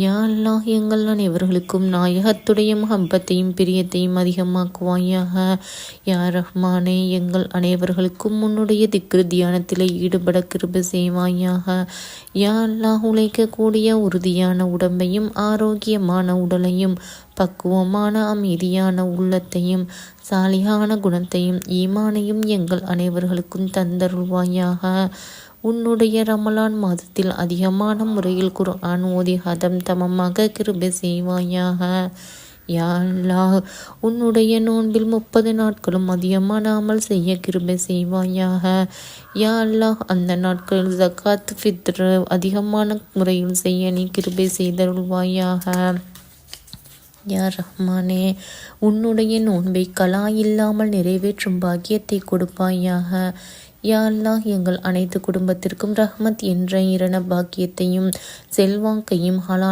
யா அல்லாஹ் எங்கள் அனைவர்களுக்கும் நாயகத்துடைய முகப்பத்தையும் பிரியத்தையும் அதிகமாக்குவாயாக. யா ரஹ்மானே எங்கள் அனைவர்களுக்கும் உன்னுடைய திக்ரு தியானத்தில் ஈடுபட கிருப செய்வாயாக. யா அல்லாஹ் உழைக்கக்கூடிய உறுதியான உடம்பையும் ஆரோக்கியமான உடலையும் பக்குவமான அமைதியான உள்ளத்தையும் சாலியான குணத்தையும் ஈமானையும் எங்கள் அனைவர்களுக்கும் தந்தருள்வாயாக. உன்னுடைய ரமலான் மாதத்தில் அதிகமான முறையில் குர்ஆன் ஓதி ஹதம் தமமாக கிருபை செய்வாயாக. யா அல்லாஹ் உன்னுடைய நோன்பில் முப்பது நாட்களும் அதிகமான அமல் செய்ய கிருபை செய்வாயாக. யா அல்லாஹ் அந்த நாட்களில் ஜக்காத் ஃபித்ரு அதிகமான முறையில் செய்ய நீ கிருபை செய்தருள்வாயாக. யா ரஹ்மானே உன்னுடைய நோன்பை கலா இல்லாமல் நிறைவேற்றும் பாக்கியத்தை கொடுப்பாயாக. யா அல்லாஹ் எங்கள் அனைத்து குடும்பத்திற்கும் ரஹ்மத் என்ற இரண பாக்கியத்தையும் செல்வாக்கையும் ஹலாலா